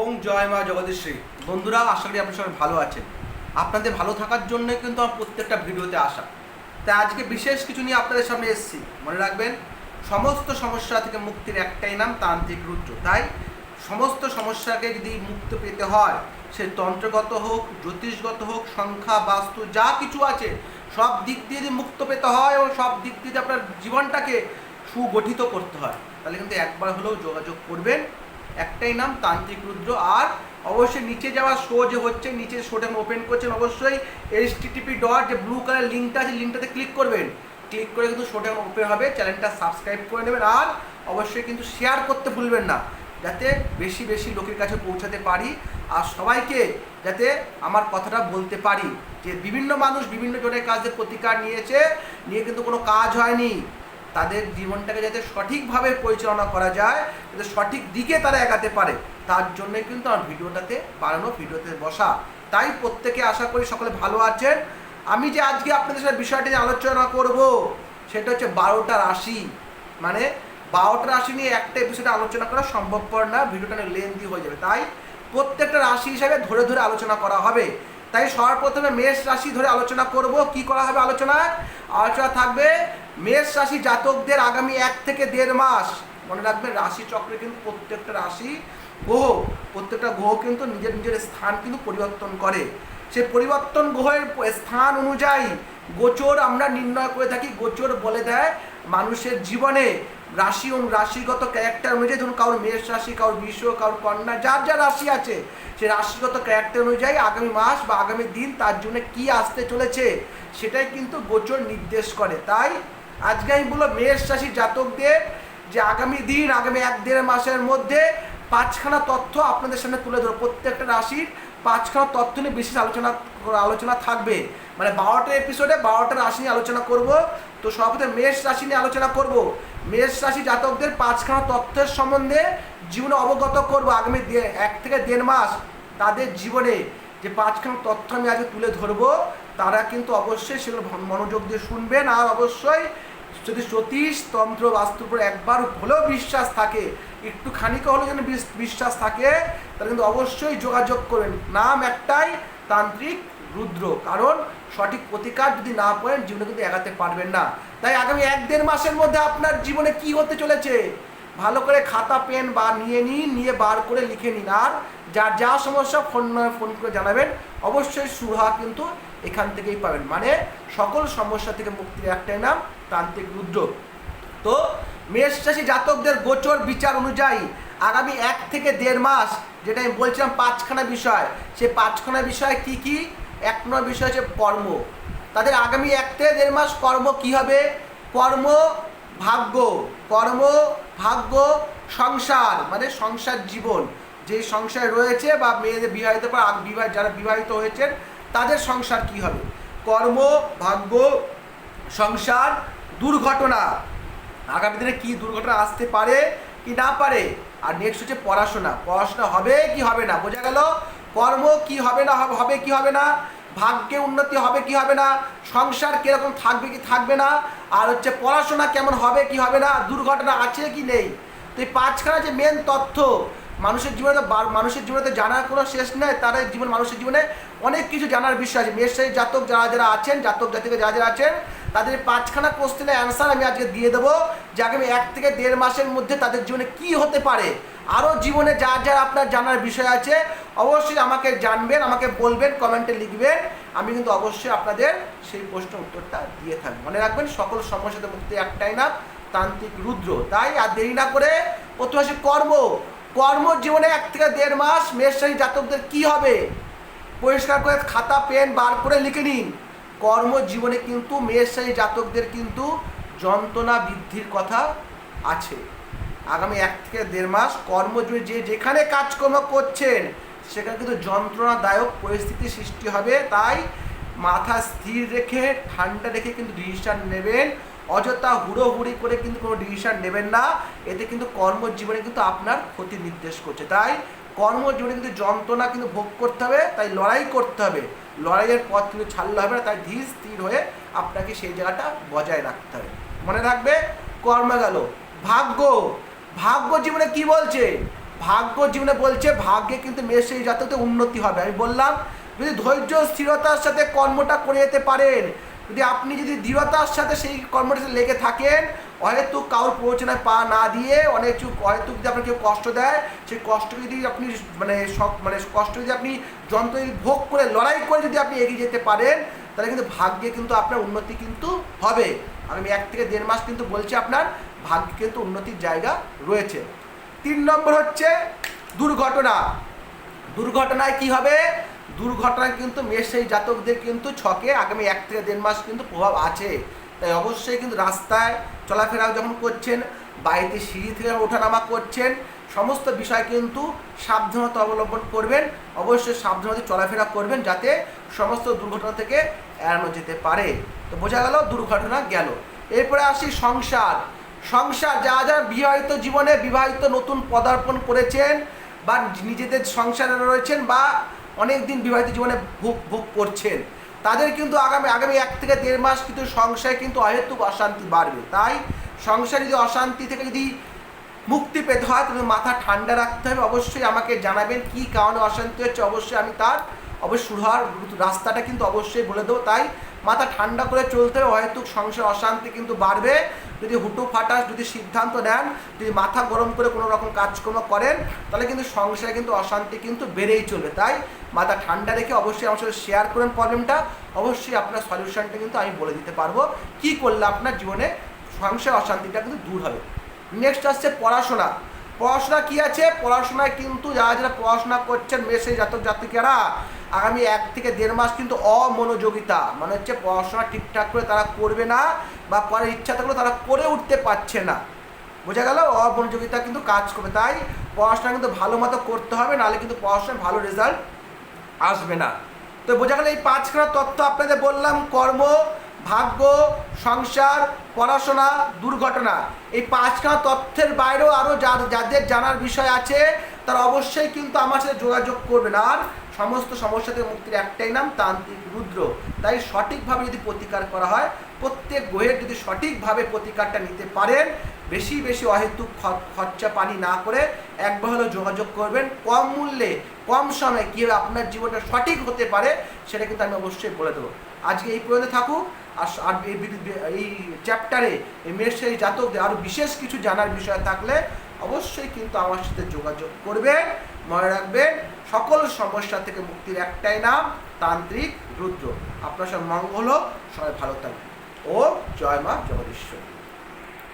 ওম জয় মা জগদীশ্রী বন্ধুরা, আশা করি আপনার সবাই ভালো আছেন। আপনাদের ভালো থাকার জন্য কিন্তু আমার প্রত্যেকটা ভিডিওতে আসা। তাই আজকে বিশেষ কিছু নিয়ে আপনাদের সামনে এসেছি। মনে রাখবেন, সমস্ত সমস্যা থেকে মুক্তির একটাই নাম তান্ত্রিক রুদ্র। তাই সমস্ত সমস্যাকে যদি মুক্ত পেতে হয়, সে তন্ত্রগত হোক, জ্যোতিষগত হোক, সংখ্যা, বাস্তু, যা কিছু আছে, সব দিক দিয়ে যদি মুক্ত পেতে হয় এবং সব দিক দিয়ে আপনার জীবনটাকে সুগঠিত করতে হয়, তাহলে কিন্তু একবার হলেও যোগাযোগ করবেন। একটাই নাম, তান্ত্রিক রুদ্র। আর অবশ্যই নিচে যাওয়া শো যে হচ্ছে, নিচে শোটা ওপেন করছেন অবশ্যই এইচ টিটিপি ডট যে ব্লু কালার লিঙ্কটা আছে লিঙ্কটাতে ক্লিক করবেন। ক্লিক করে কিন্তু শোটা ওপেন হবে চ্যানেলটা সাবস্ক্রাইব করে নেবেন। আর অবশ্যই কিন্তু শেয়ার করতে ভুলবেন না, যাতে বেশি বেশি লোকের কাছে পৌঁছাতে পারি। আর সবাইকে যাতে আমার কথাটা বলতে পারি। যে বিভিন্ন মানুষ বিভিন্ন জনের কাজে প্রতিকার নিয়েছে, নিয়ে কিন্তু কোনো কাজ হয়নি। তাদের জীবনটাকে যাতে সঠিকভাবে পরিচালনা করা যায়, যাতে সঠিক দিকে তারা এগাতে পারে, তার জন্যই কিন্তু আমার ভিডিওটাতে বানানো, ভিডিওতে বসা। তাই প্রত্যেকে আশা করি সকলে ভালো আছেন। আমি যে আজকে আপনাদের সাথে বিষয়টি নিয়ে আলোচনা করব, সেটা হচ্ছে বারোটা রাশি। মানে বারোটা রাশি নিয়ে একটা এপিসোডে আলোচনা করা সম্ভবপর না, ভিডিওটা লেন্দি হয়ে যাবে। তাই প্রত্যেকটা রাশি হিসাবে ধরে ধরে আলোচনা করা হবে। তাই সবার প্রথমে মেষ রাশি ধরে আলোচনা করব। কি করা হবে আলোচনায়? আলোচনা থাকবে, মেষ রাশি জাতকদের আগামী এক থেকে দেড় মাস, মনে রাখবেন রাশি চক্রে কিন্তু প্রত্যেকটা রাশি গ্রহ, প্রত্যেকটা গ্রহ কিন্তু নিজের নিজের স্থান কিন্তু পরিবর্তন করে। সে পরিবর্তন গ্রহের স্থান অনুযায়ী গোচর আমরা নির্ণয় করে থাকি, গোচর বলে দেয়। মানুষের জীবনে রাশি অনু রাশিগত ক্যারেক্টার অনুযায়ী ধরুন কারোর মেষ রাশি, কারোর বিশ্ব, কারোর কন্যা, যার যা রাশি আছে, সে রাশিগত ক্যারেক্টার অনুযায়ী আগামী মাস বা আগামী দিন তার জন্য কি আসতে চলেছে, সেটাই কিন্তু গোচর নির্দেশ করে। তাই আজকে আমি বলব মেষ রাশি জাতকদের যে আগামী দিন, আগামী এক দেড় মাসের মধ্যে পাঁচখানা তথ্য আপনাদের সামনে তুলে ধরো প্রত্যেকটা রাশির পাঁচখানা তথ্য নিয়ে বিশেষ আলোচনা আলোচনা থাকবে। মানে বারোটা এপিসোডে বারোটা রাশি নিয়ে আলোচনা করব। তো সর্বপ্রথম মেষ রাশি নিয়ে আলোচনা করব। মেষ রাশি জাতকদের পাঁচখানা তথ্যের সম্বন্ধে জীবনে অবগত করব আগামী এক থেকে দেড় মাস তাদের জীবনে যে পাঁচখানা তথ্য আমি আজকে তুলে ধরবো, তারা কিন্তু অবশ্যই সেগুলো মনোযোগ দিয়ে শুনবেন আর অবশ্যই যদি জ্যোতিষ তন্ত্র বাস্তুর উপর একবার হলেও বিশ্বাস থাকে একটু খানিকা হলেও যেন বিশ- বিশ্বাস থাকে, তাহলে কিন্তু অবশ্যই যোগাযোগ করবেন। নাম একটাই, তান্ত্রিক রুদ্র। কারণ সঠিক প্রতিকার যদি না পারেন জীবনে কিন্তু এগাতে পারবেন না। তাই আগামী এক দেড় মাসের মধ্যে আপনার জীবনে কি হতে চলেছে? ভালো করে খাতা, পেন বা নিয়ে নিন, নিয়ে বার করে লিখে নিন। আর যার যা সমস্যা, ফোন ফোন করে জানাবেন। অবশ্যই সুহা কিন্তু এখান থেকেই পাবেন। মানে সকল সমস্যা থেকে মুক্তির একটাই নাম, তান্ত্রিক রুদ্র। তো মেষ জাতকদের গোচর বিচার অনুযায়ী আগামী এক থেকে দেড় মাস, যেটা আমি বলছিলাম পাঁচখানা বিষয়, সে পাঁচখানা বিষয় কি কি? এক নম্বর বিষয় হচ্ছে কর্ম। তাদের আগামী এক থেকে দেড় মাস কর্ম কি হবে? কর্ম ভাগ্য। কর্ম ভাগ্য সংসার মানে সংসার জীবন। যে সংসার রয়েছে বা মেয়েদের বিবাহিত বা বিবাহ যারা বিবাহিত হয়েছেন, তাদের সংসার কি হবে? কর্ম, ভাগ্য, সংসার, দুর্ঘটনা। আগামী দিনে কি দুর্ঘটনা আসতে পারে, কি না পারে? আর নেক্সট হচ্ছে পড়াশোনা। পড়াশোনা হবে কি হবে না? বোঝা গেল? কর্ম কি হবে না হবে কি হবে না? ভাগ্যে উন্নতি হবে কি হবে না? সংসার কীরকম থাকবে কি থাকবে না? আর হচ্ছে পড়াশোনা কেমন হবে কি হবে না? দুর্ঘটনা আছে কি নেই? তো এই পাঁচখানা যে মেন তথ্য মানুষের জীবনে মানুষের জীবনে তো জানার কোনো শেষ নেই তাদের জীবন মানুষের জীবনে অনেক কিছু জানার বিষয় আছে। জাতক যারা যারা আছেন, জাতক জাতিকে যারা যারা আছেন, তাদের পাঁচখানা কোশ্চেনের অ্যান্সার আমি আজকে দিয়ে দেবো যে আগামী এক থেকে দেড় মাসের মধ্যে তাদের জীবনে কি হতে পারে। আরও জীবনে যা যা আপনার জানার বিষয় আছে, অবশ্যই আমাকে জানবেন, আমাকে বলবেন কমেন্টে লিখবেন। আমি কিন্তু অবশ্যই আপনাদের সেই প্রশ্নের উত্তরটা দিয়ে থাকব। মনে রাখবেন, সকল সমস্যাতে মুক্তি একটাই না, তান্ত্রিক রুদ্র। তাই আর দেরি না করে প্রথমে আসে কর্ম। কর্ম জীবনে এক থেকে দেড় মাস মেষশাহী জাতকদের কি হবে? পরিষ্কার করে খাতা, পেন বার করে লিখে নিন। কর্মজীবনে কিন্তু মেষশাহী জাতকদের কিন্তু যন্ত্রণা বৃদ্ধির কথা আছে। আগামী এক থেকে দেড় মাস কর্মজীবনে যে যেখানে কাজকর্ম করছেন, সেখানে কিন্তু যন্ত্রণাদায়ক পরিস্থিতি সৃষ্টি হবে। তাই মাথা স্থির রেখে, ঠান্ডা রেখে কিন্তু ডিসিশন নেবেন। অযথা হুড়োহুড়ি করে কিন্তু কোনো ডিসিশন নেবেন না। এতে কিন্তু কর্মজীবনে কিন্তু আপনার ক্ষতি নির্দেশ করছে। তাই কর্মজীবনে কিন্তু যন্ত্রণা কিন্তু ভোগ করতে হবে, তাই লড়াই করতে হবে। লড়াইয়ের পথ কিন্তু ছাড়লে হবে না, তাই ধীর স্থির হয়ে আপনাকে সেই জায়গাটা বজায় রাখতে হবে। মনে রাখবে কর্ম গেল। ভাগ্য। ভাগ্য জীবনে কি বলছে? ভাগ্য জীবনে বলছে, ভাগ্যে কিন্তু এই জাতকতে উন্নতি হবে। আমি বললাম, যদি ধৈর্য স্থিরতার সাথে কর্মটা করে যেতে পারেন যদি আপনি যদি দৃঢ়তার সাথে সেই কর্মটার সাথে লেগে থাকেন হয়তো কারোর প্ররোচনায় পা না দিয়ে অনেক হয়তো যদি আপনাকে কেউ কষ্ট দেয়, সেই কষ্ট যদি আপনি মানে মানে কষ্ট যদি আপনি যন্ত্র ভোগ করে, লড়াই করে যদি আপনি এগিয়ে যেতে পারেন, তাহলে কিন্তু ভাগ্যে কিন্তু আপনার উন্নতি কিন্তু হবে। আমি এক থেকে দেড় মাস কিন্তু বলছি আপনার, ভাগ্যে কিন্তু উন্নতির জায়গা রয়েছে। তিন নম্বর হচ্ছে দুর্ঘটনা। দুর্ঘটনায় কি হবে? দুর্ঘটনায় কিন্তু মেষ সেই জাতকদের কিন্তু ছকে, আগামী এক থেকে দেড় মাস কিন্তু প্রভাব আছে। তাই অবশ্যই কিন্তু রাস্তায় চলাফেরা যখন করছেন, বাড়িতে সিঁড়ি থেকে ওঠানামা করছেন, সমস্ত বিষয় কিন্তু সাবধানতা অবলম্বন করবেন, অবশ্যই সাবধানতা চলাফেরা করবেন যাতে সমস্ত দুর্ঘটনা থেকে এড়ানো যেতে পারে। তো বোঝা গেল, দুর্ঘটনা গেল। এরপরে আসি সংসার। সংসার যা যা বিবাহিত জীবনে বিবাহিত নতুন পদার্পণ করেছেন বা নিজেদের সংসারে রয়েছেন বা অনেক দিন বিবাহিত জীবনে ভোগ ভোগ করছেন। তাদের কিন্তু আগামী আগামী এক থেকে দেড় মাস কিন্তু সংসারে কিন্তু অহেতুক অশান্তি বাড়বে। তাই সংসারে যদি অশান্তি থেকে যদি মুক্তি পেতে হয়, তাহলে মাথা ঠান্ডা রাখতে হবে। অবশ্যই আমাকে জানাবেন কি কারণে অশান্তি হচ্ছে। অবশ্যই আমি তার, অবশ্যই হওয়ার রাস্তাটা কিন্তু অবশ্যই বলে দেবো। তাই মাথা ঠান্ডা করে চলতে হয়তো সংসার অশান্তি কিন্তু বাড়বে। যদি হুটো ফাটাস, যদি সিদ্ধান্ত নেন, যদি মাথা গরম করে কোনো রকম কাজকর্ম করেন, তাহলে কিন্তু সংসারে কিন্তু অশান্তি কিন্তু বেড়েই চলবে। তাই মাথা ঠান্ডা রেখে অবশ্যই আমার সাথে শেয়ার করেন প্রবলেমটা অবশ্যই আপনার সলিউশনটা কিন্তু আমি বলে দিতে পারব। কি করলে আপনার জীবনে সংসার অশান্তিটা কিন্তু দূর হবে? নেক্সট আসছে পড়াশোনা। পড়াশোনা কি আছে? পড়াশোনায় কিন্তু যারা যারা পড়াশোনা করছেন, মেসে জাতক জাতিকেরা আগামী এক থেকে দেড় মাস কিন্তু অমনোযোগিতা। মানে হচ্ছে পড়াশোনা ঠিকঠাক করে তারা করবে না বা করার ইচ্ছা থাকলেও তারা করে উঠতে পারছে না। বোঝা গেল? অমনোযোগিতা কিন্তু কাজ করবে। তাই পড়াশোনা কিন্তু ভালো মতো করতে হবে, নাহলে কিন্তু পড়াশোনায় ভালো রেজাল্ট আসবে না। তো বোঝা গেল এই পাঁচখানা তথ্য আপনাদের বললাম, কর্ম, ভাগ্য, সংসার, পড়াশোনা, দুর্ঘটনা। এই পাঁচখানা তথ্যের বাইরেও আরও যাদের জানার বিষয় আছে, তারা অবশ্যই কিন্তু আমার সাথে যোগাযোগ করবেন। আর সমস্ত সমস্যা থেকে মুক্তির একটাই নাম তান্ত্রিক রুদ্র। তাই সঠিকভাবে যদি প্রতিকার করা হয়, প্রত্যেক গ্রহের যদি সঠিকভাবে প্রতিকারটা নিতে পারেন, বেশি বেশি অহেতুক খরচা পানি না করে একবার হলেও যোগাযোগ করবেন। কম মূল্যে, কম সময়ে কীভাবে আপনার জীবনটা সঠিক হতে পারে, সেটা কিন্তু আমি অবশ্যই বলে দেবো। আজকে এই পর্যন্ত থাকুক। আর এই চ্যাপ্টারে এই জাতকদের আরও বিশেষ কিছু জানার বিষয় থাকলে অবশ্যই কিন্তু আমার সাথে যোগাযোগ করবেন মনে রাখবেন সকল সমস্যা থেকে মুক্তির একটাই নাম তান্ত্রিক রুদ্র। আপনার সব মঙ্গল হোক, সবাই ভালো থাকবে ও জয় মা জগদীশ্বরী।